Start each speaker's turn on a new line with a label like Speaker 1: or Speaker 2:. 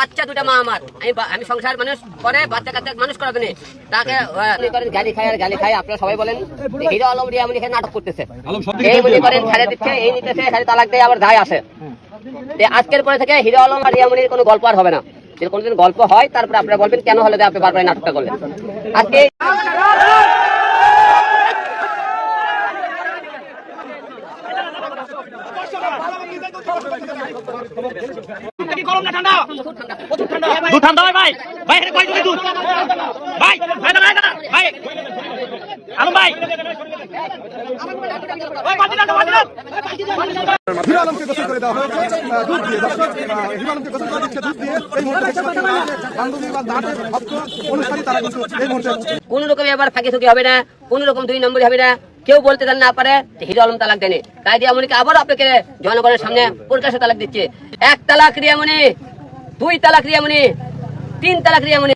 Speaker 1: বাচ্চা দুটা মা আমার। আমি আমি সংসার মানুষ করে বাচ্চা কাচ্চা মানুষ করাবে না তাকে গালি খায় আর গালি খায় আপনারা সবাই বলেন হিরো আলম রিয়া মনে নাটক করতেছে। এই মনে করেন ছেড়ে দিচ্ছে এই নিতেছে ছেড়ে তালাক দিয়ে আবার দায় আসে। আজকের পরে থেকে হিরো আলম আর রিয়ামনির কোনো গল্প আর হবে না। যদি কোনোদিন গল্প হয় তারপরে আপনারা বলবেন কেন হলে আপনি বারবার নাটকটা করলেন? আজকে কোন রকম ফাঁকি হবে না কোন রকম দুই নম্বরই হবে না কেউ বলতে না পারে, হিরো আলম তালাক দেয়নি। তাই দিয়ে এমনকি আবারও আপনাকে জনগণের সামনে প্রকাশ্যে তালাক দিচ্ছে। এক তালাক রিয়ামনি দুই তালাক রিয়ামনি তিন তালাক রিয়ামনি